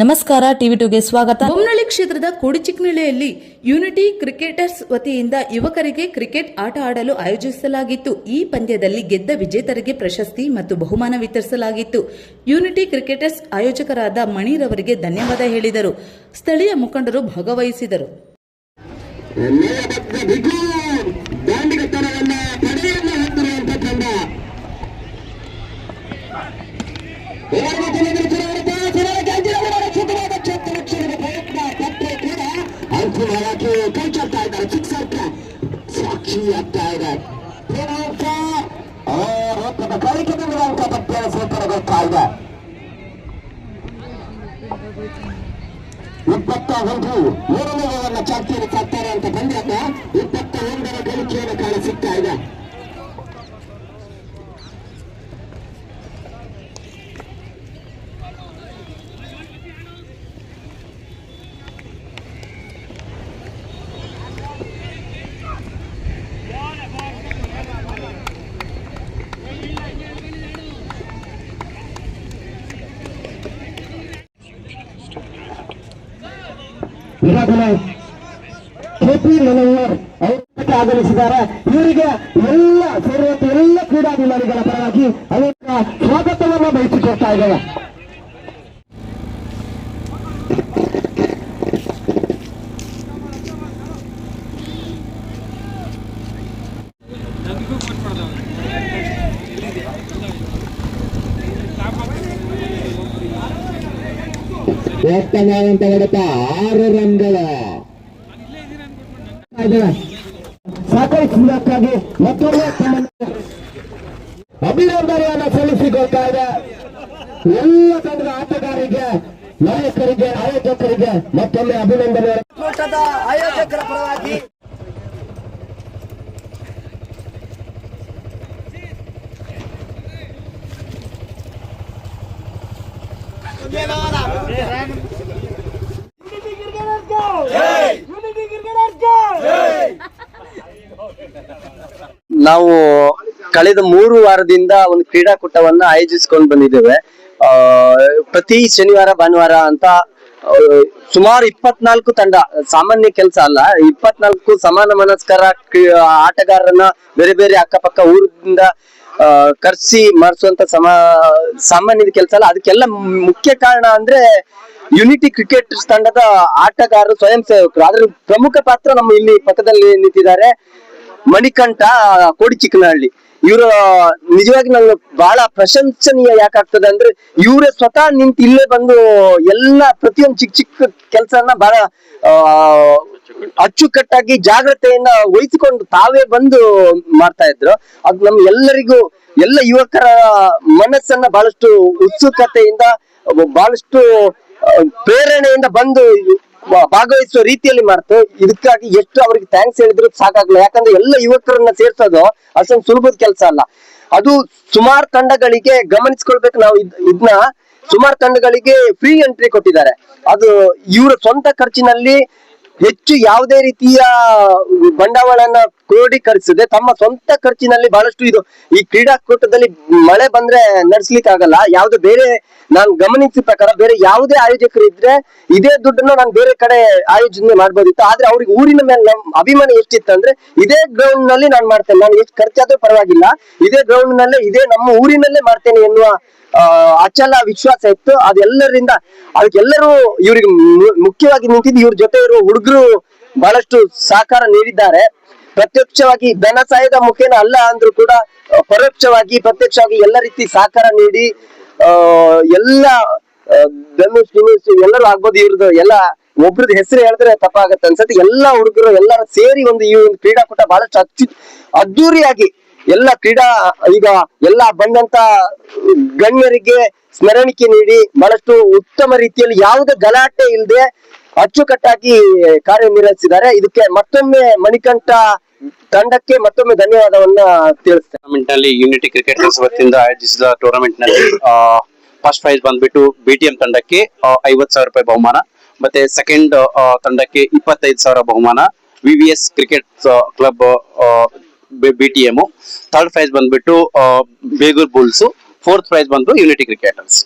ನಮಸ್ಕಾರ ಟಿವಿ ಟುಗೆ ಸ್ವಾಗತ. ಬೊಮ್ಮನಹಳ್ಳಿ ಕ್ಷೇತ್ರದ ಕೋಡಿಚಿಕ್ಕನಹಳ್ಳಿಯಲ್ಲಿ ಯುನಿಟಿ ಕ್ರಿಕೆಟರ್ಸ್ ವತಿಯಿಂದ ಯುವಕರಿಗೆ ಕ್ರಿಕೆಟ್ ಆಟ ಆಡಲು ಆಯೋಜಿಸಲಾಗಿತ್ತು. ಈ ಪಂದ್ಯದಲ್ಲಿ ಗೆದ್ದ ವಿಜೇತರಿಗೆ ಪ್ರಶಸ್ತಿ ಮತ್ತು ಬಹುಮಾನ ವಿತರಿಸಲಾಗಿತ್ತು. ಯುನಿಟಿ ಕ್ರಿಕೆಟರ್ಸ್ ಆಯೋಜಕರಾದ ಮಣಿರವರಿಗೆ ಧನ್ಯವಾದ ಹೇಳಿದರು. ಸ್ಥಳೀಯ ಮುಖಂಡರು ಭಾಗವಹಿಸಿದರು. ಕೈ ಚಾಡ್ತಾ ಇದ್ದಾರೆ ಸಿಕ್ಸರ್ ಸಾಕ್ಷಿ ಆಗ್ತಾ ಇದೆ. ಪ್ರಮುಖ ರೋಗದ ಕಾರ್ಯಕ್ರಮದ ಪದ್ಯ ಸ್ವೀಕಾರಗೊಳ್ತಾ ಇದೆ. ಇಪ್ಪತ್ತ ಒಂದು, ಮೂರನೇ ಚಾಲ್ತಿಯನ್ನು ಸಾಕ್ತಾರೆ ಅಂತ ಬಂದಾಗ ಇಪ್ಪತ್ತ ಒಂದರ ಗಳಿಕೆಯನ್ನು ಕಾಣ ಇದೆ. ಈಗಾಗಲೇ ಕೆಪಿ ಮನೋಹರ್ ಅವರು ಆಗಮಿಸಿದ್ದಾರೆ. ಇವರಿಗೆ ಎಲ್ಲ ಸೇರಿದಂತೆ ಎಲ್ಲ ಕ್ರೀಡಾಭಿಮಾನಿಗಳ ಪರವಾಗಿ ಅನೇಕ ಸ್ವಾಗತವನ್ನು ಬಯಸಿಕೊಡ್ತಾ ಇದ್ದೇವೆ. ಉತ್ತಮವಾದಂತ ಹೊಡೆತ ಆರು ರನ್ಗಳ. ಸಾಕಷ್ಟು ಮತ್ತೊಮ್ಮೆ ತಮ್ಮನ್ನು ಅಭಿನಂದನೆಯನ್ನು ಸಲ್ಲಿಸಿಕೊಳ್ತಾ ಇದೆ. ಎಲ್ಲ ತಂಡದ ಆಟಗಾರರಿಗೆ ನಾಯಕರಿಗೆ, ಆಯೋಜಕರಿಗೆ ಮತ್ತೊಮ್ಮೆ ಅಭಿನಂದನೆ ಆಯೋಜಕರ ಪರವಾಗಿ ನಾವು ಕಳೆದ ಮೂರು ವಾರದಿಂದ ಒಂದು ಕ್ರೀಡಾಕೂಟವನ್ನ ಆಯೋಜಿಸ್ಕೊಂಡು ಬಂದಿದ್ದೇವೆ. ಪ್ರತಿ ಶನಿವಾರ ಭಾನುವಾರ ಅಂತ ಸುಮಾರು ಇಪ್ಪತ್ನಾಲ್ಕು ತಂಡ, ಸಾಮಾನ್ಯ ಕೆಲಸ ಅಲ್ಲ, ಇಪ್ಪತ್ನಾಲ್ಕು ಸಮಾನ ಮನಸ್ಕರ ಕ್ರೀ- ಆಟಗಾರರನ್ನ ಬೇರೆ ಬೇರೆ ಅಕ್ಕಪಕ್ಕ ಊರಿಂದ ಕರ್ಸಿ ಮಾಡಿಸುವಂತ ಸಮ, ಸಾಮಾನ್ಯದ ಕೆಲಸ ಅಲ್ಲ. ಅದಕ್ಕೆಲ್ಲ ಮುಖ್ಯ ಕಾರಣ ಅಂದ್ರೆ ಯುನಿಟಿ ಕ್ರಿಕೆಟ್ ತಂಡದ ಆಟಗಾರರು ಸ್ವಯಂ ಸೇವಕರು. ಅದ್ರ ಪ್ರಮುಖ ಪಾತ್ರ ನಮ್ಮ ಇಲ್ಲಿ ಪಕ್ಕದಲ್ಲಿ ನಿಂತಿದ್ದಾರೆ ಮಣಿಕಂಠ ಕೋಡಿಚಿಕ್ಕನಹಳ್ಳಿ ಇವರು, ನಿಜವಾಗಿ ನಂಗೆ ಬಹಳ ಪ್ರಶಂಸನೀಯ ಯಾಕಾಗ್ತದೆ ಅಂದ್ರೆ ಇವರೇ ಸ್ವತಃ ನಿಂತು ಇಲ್ಲೇ ಬಂದು ಎಲ್ಲ ಪ್ರತಿಯೊಂದು ಚಿಕ್ಕ ಚಿಕ್ಕ ಕೆಲಸನ ಬಹಳ ಅಚ್ಚುಕಟ್ಟಾಗಿ ಜಾಗ್ರತೆಯಿಂದ ವಹಿಸಿಕೊಂಡು ತಾವೇ ಬಂದು ಮಾಡ್ತಾ ಇದ್ರು. ಅದು ನಮ್ ಎಲ್ಲರಿಗೂ, ಎಲ್ಲ ಯುವಕರ ಮನಸ್ಸನ್ನ ಬಹಳಷ್ಟು ಉತ್ಸುಕತೆಯಿಂದ ಬಹಳಷ್ಟು ಪ್ರೇರಣೆಯಿಂದ ಬಂದು ಭಾಗವಹಿಸುವ ರೀತಿಯಲ್ಲಿ ಮಾಡ್ತು. ಇದಕ್ಕಾಗಿ ಎಷ್ಟು ಅವ್ರಿಗೆ ಥ್ಯಾಂಕ್ಸ್ ಹೇಳಿದ್ರು ಸಾಕಾಗಲ್ಲ ಯಾಕಂದ್ರೆ ಎಲ್ಲ ಯುವಕರನ್ನ ಸೇರ್ಸೋದು ಅಷ್ಟೊಂದು ಸುಲಭದ ಕೆಲಸ ಅಲ್ಲ. ಅದು ಸುಮಾರು ತಂಡಗಳಿಗೆ ಗಮನಿಸ್ಕೊಳ್ಬೇಕು ನಾವು ಇದ್- ಇದನ್ನ ಸುಮಾರು ತಂಡಗಳಿಗೆ ಫ್ರೀ ಎಂಟ್ರಿ ಕೊಟ್ಟಿದ್ದಾರೆ. ಅದು ಇವರ ಸ್ವಂತ ಖರ್ಚಿನಲ್ಲಿ ಹೆಚ್ಚು ಯಾವುದೇ ರೀತಿಯ ಬಂಡವಾಳನ ಕ್ರೋಢೀಕರಿಸದೆ ತಮ್ಮ ಸ್ವಂತ ಖರ್ಚಿನಲ್ಲಿ ಬಹಳಷ್ಟು ಇದು ಈ ಕ್ರೀಡಾಕೂಟದಲ್ಲಿ ಮಳೆ ಬಂದ್ರೆ ನಡೆಸ್ಲಿಕ್ಕೆ ಆಗಲ್ಲ ಯಾವ್ದು ಬೇರೆ ನಾನು ಗಮನಿಸಿದ ಪ್ರಕಾರ ಬೇರೆ ಯಾವುದೇ ಆಯೋಜಕರು ಇದ್ರೆ ಇದೇ ದುಡ್ಡನ್ನ ನಾನು ಬೇರೆ ಕಡೆ ಆಯೋಜನೆ ಮಾಡ್ಬೋದಿತ್ತು. ಆದ್ರೆ ಅವ್ರಿಗೆ ಊರಿನ ಮೇಲೆ ನಮ್ ಅಭಿಮಾನ ಎಷ್ಟಿತ್ತು ಅಂದ್ರೆ ಇದೇ ಗ್ರೌಂಡ್ನಲ್ಲಿ ನಾನು ಮಾಡ್ತೇನೆ. ನಾನು ಎಷ್ಟು ಖರ್ಚಾದ್ರೂ ಪರವಾಗಿಲ್ಲ. ಇದೇ ಗ್ರೌಂಡ್ ನಲ್ಲೇ ಇದೇ ನಮ್ಮ ಊರಿನಲ್ಲೇ ಮಾಡ್ತೇನೆ ಎನ್ನುವ ಅಚಲ ವಿಶ್ವಾಸ ಇತ್ತು. ಅದೆಲ್ಲರಿಂದ ಅದಕ್ಕೆಲ್ಲರೂ ಇವ್ರಿಗೆ ಮುಖ್ಯವಾಗಿ ನಿಂತಿದ್ದು ಇವ್ರ ಜೊತೆ ಇರುವ ಹುಡುಗರು ಬಹಳಷ್ಟು ಸಹಕಾರ ನೀಡಿದ್ದಾರೆ. ಪ್ರತ್ಯಕ್ಷವಾಗಿ ಧನ ಸಹಾಯದ ಮುಖೇನ ಅಲ್ಲ ಅಂದ್ರೂ ಕೂಡ ಪರೋಕ್ಷವಾಗಿ ಪ್ರತ್ಯಕ್ಷವಾಗಿ ಎಲ್ಲ ರೀತಿ ಸಹಕಾರ ನೀಡಿ ಎಲ್ಲ ಧನುಷ್, ಗಿನುಷ್ ಎಲ್ಲರೂ ಆಗ್ಬೋದು ಇವ್ರದ್ದು ಎಲ್ಲ ಒಬ್ರದ್ದು ಹೆಸರು ಹೇಳಿದ್ರೆ ತಪ್ಪಾಗತ್ತೆ ಅನ್ಸತ್ತೆ. ಎಲ್ಲಾ ಹುಡುಗರು ಎಲ್ಲರೂ ಸೇರಿ ಒಂದು ಈ ಒಂದು ಕ್ರೀಡಾಕೂಟ ಬಹಳಷ್ಟು ಅಚ್ಚು, ಅದ್ದೂರಿಯಾಗಿ ಎಲ್ಲ ಕ್ರೀಡಾ, ಈಗ ಎಲ್ಲ ಬಂದಂತ ಗಣ್ಯರಿಗೆ ಸ್ಮರಣಿಕೆ ನೀಡಿ ಬಹಳಷ್ಟು ಉತ್ತಮ ರೀತಿಯಲ್ಲಿ ಯಾವುದೇ ಗಲಾಟೆ ಇಲ್ಲದೆ ಅಚ್ಚುಕಟ್ಟಾಗಿ ಕಾರ್ಯನಿರ್ವಹಿಸಿದ್ದಾರೆ ಇದಕ್ಕೆ ಮತ್ತೊಮ್ಮೆ ಮಣಿಕಂಠ ತಂಡಕ್ಕೆ ಮತ್ತೊಮ್ಮೆ ಧನ್ಯವಾದವನ್ನ ತಿಳಿಸ್ತೇನೆ. ಟೂರ್ನಮೆಂಟ್ನಲ್ಲಿ ಯುನಿಟಿ ಕ್ರಿಕೆಟರ್ಸ್ ವತಿಯಿಂದ ಆಯೋಜಿಸಿದ ಟೂರ್ನಮೆಂಟ್ನಲ್ಲಿ ಫಸ್ಟ್ ಪ್ರೈಸ್ ಬಂದ್ಬಿಟ್ಟು ಬಿಟಿಎಂ ತಂಡಕ್ಕೆ ಐವತ್ ಸಾವಿರ ರೂಪಾಯಿ ಬಹುಮಾನ, ಮತ್ತೆ ಸೆಕೆಂಡ್ ತಂಡಕ್ಕೆ ಇಪ್ಪತ್ತೈದು ಸಾವಿರ ಬಹುಮಾನ VVS cricket club BTM third prize ಬಂದ್ಬಿಟ್ಟು ಬೇಗೂರ್ ಬುಲ್ಸ್ ಫೋರ್ತ್ ಪ್ರೈಸ್ ಬಂದು ಯೂನಿಟಿ ಕ್ರಿಕೆಟರ್ಸ್